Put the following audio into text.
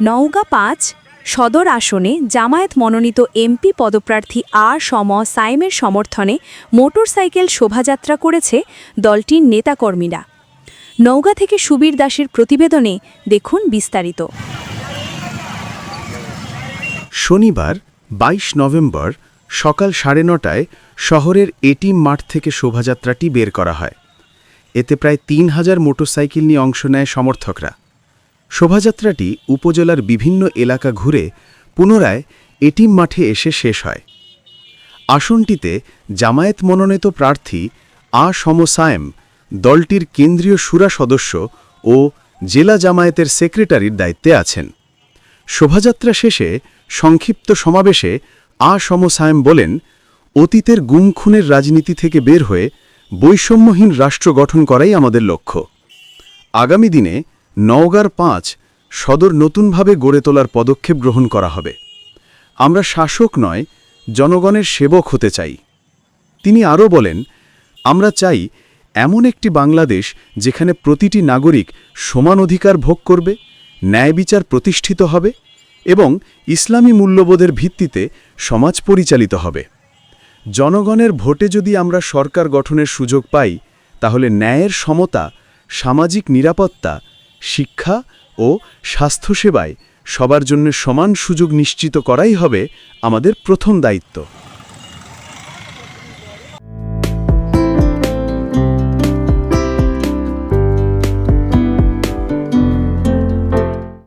নওগাঁ পাঁচ সদর আসনে জামায়াত মনোনীত এমপি পদপ্রার্থী আর সম সাইমের সমর্থনে মোটরসাইকেল শোভাযাত্রা করেছে দলটির নেতাকর্মীরা। নওগাঁ থেকে সুবীর দাসের প্রতিবেদনে দেখুন বিস্তারিত। শনিবার ২২ নভেম্বর সকাল সাড়ে নটায় শহরের এটিম মাঠ থেকে শোভাযাত্রাটি বের করা হয়। এতে প্রায় তিন হাজার মোটরসাইকেল নিয়ে অংশ নেয় সমর্থকরা। শোভাযাত্রাটি উপজেলার বিভিন্ন এলাকা ঘুরে পুনরায় এটিম মাঠে এসে শেষ হয়। আসনটিতে জামায়াত মনোনীত প্রার্থী আ সমসায়েম, দলটির কেন্দ্রীয় সুরা সদস্য ও জেলা জামায়াতের সেক্রেটারির দায়িত্বে আছেন। শোভাযাত্রা শেষে সংক্ষিপ্ত সমাবেশে আ সমসায়েম বলেন, অতীতের গুমখুনের রাজনীতি থেকে বের হয়ে বৈষম্যহীন রাষ্ট্র গঠন করাই আমাদের লক্ষ্য। আগামী দিনে নওগাঁর পাঁচ সদর নতুনভাবে গড়ে তোলার পদক্ষেপ গ্রহণ করা হবে। আমরা শাসক নয়, জনগণের সেবক হতে চাই। তিনি আরও বলেন, আমরা চাই এমন একটি বাংলাদেশ যেখানে প্রতিটি নাগরিক সমান অধিকার ভোগ করবে, ন্যায় বিচার প্রতিষ্ঠিত হবে এবং ইসলামী মূল্যবোধের ভিত্তিতে সমাজ পরিচালিত হবে। জনগণের ভোটে যদি আমরা সরকার গঠনের সুযোগ পাই, তাহলে ন্যায়ের সমতা, সামাজিক নিরাপত্তা, শিক্ষা ও স্বাস্থ্যসেবায় সবার জন্য সমান সুযোগ নিশ্চিত করাই হবে আমাদের প্রথম দায়িত্ব।